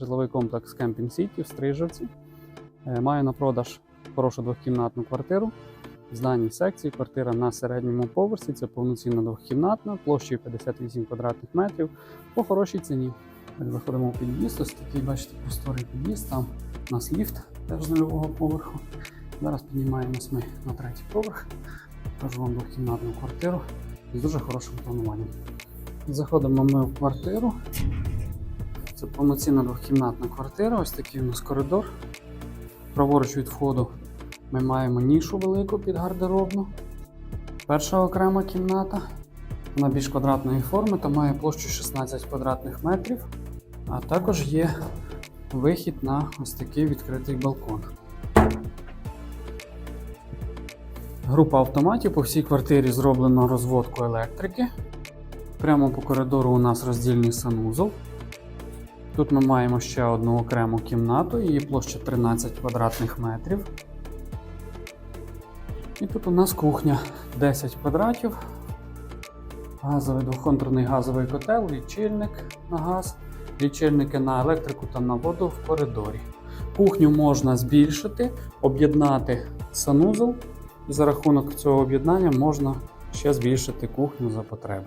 Житловий комплекс Кемпінг Сіті в Стрижівці. Е, Маю на продаж хорошу двохкімнатну квартиру. В зданій секції квартира на середньому поверсі. Це повноцінна двохкімнатна, площею 58 квадратних метрів по хорошій ціні. Заходимо в під'їзд, ось такий, бачите, просторий під'їзд. Там у нас ліфт теж з нульового поверху. Зараз піднімаємось ми на третій поверх. Покажу вам двохкімнатну квартиру з дуже хорошим плануванням. Заходимо ми в квартиру. Це повноцінна двохкімнатна квартира. Ось такий у нас коридор. Праворуч від входу ми маємо нішу велику під гардеробну. Перша окрема кімната. Вона більш квадратної форми та має площу 16 квадратних метрів. А також є вихід на ось такий відкритий балкон. Група автоматів по всій квартирі зроблено розводку електрики. Прямо по коридору у нас роздільний санузол. Тут ми маємо ще одну окрему кімнату, її площа 13 квадратних метрів. І тут у нас кухня 10 квадратів, газовий двохконтурний газовий котел, лічильник на газ, лічильники на електрику та на воду в коридорі. Кухню можна збільшити, об'єднати санузол, і за рахунок цього об'єднання можна ще збільшити кухню за потреби.